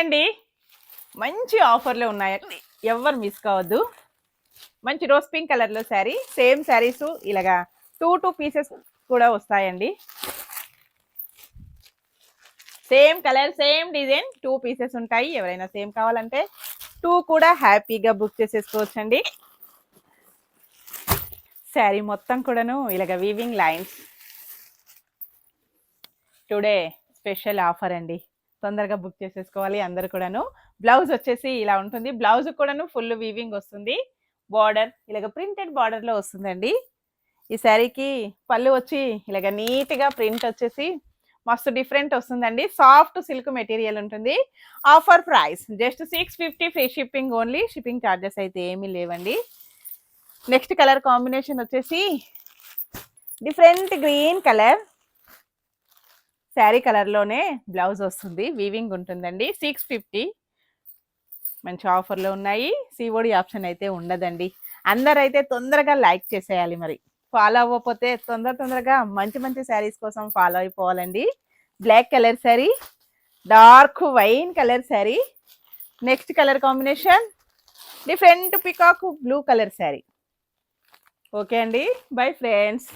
అండి మంచి ఆఫర్లో ఉన్నాయండి ఎవరు మిస్ కావద్దు. మంచి రోజ్ పింక్ కలర్లో శారీ సేమ్ శారీస్ ఇలాగా టూ టూ పీసెస్ కూడా వస్తాయండి. Same colour same design two pieces ఉంటాయి. ఎవరైనా సేమ్ కావాలంటే టూ కూడా హ్యాపీగా బుక్ చేసేసుకోవచ్చండి. శారీ మొత్తం కూడాను ఇలాగ weaving lines today special offer అండి. తొందరగా బుక్ చేసేసుకోవాలి అందరు కూడాను. బ్లౌజ్ వచ్చేసి ఇలా ఉంటుంది. బ్లౌజ్ కూడాను ఫుల్ వీవింగ్ వస్తుంది. బార్డర్ ఇలాగ ప్రింటెడ్ బార్డర్లో వస్తుందండి. ఈ శారీకి పళ్ళు వచ్చి ఇలాగ నీట్గా ప్రింట్ వచ్చేసి మస్తు డిఫరెంట్ వస్తుందండి. సాఫ్ట్ సిల్క్ మెటీరియల్ ఉంటుంది. Offer price just six fifty free shipping only. Shipping charges అయితే ఏమీ లేవండి. నెక్స్ట్ కలర్ కాంబినేషన్ వచ్చేసి డిఫరెంట్ గ్రీన్ కలర్. శారీ కలర్లోనే బ్లౌజ్ వస్తుంది. వీవింగ్ ఉంటుందండి. Six fifty. మంచి ఆఫర్లో ఉన్నాయి. సిఓడి ఆప్షన్ అయితే ఉండదండి. అందరైతే తొందరగా లైక్ చేసేయాలి మరి. ఫాలో అవ్వకపోతే తొందర తొందరగా మంచి మంచి శారీస్ కోసం follow అయిపోవాలండి. Black colour sari dark wine colour sari next colour combination different peacock blue colour sari. Okay అండి. Bye friends.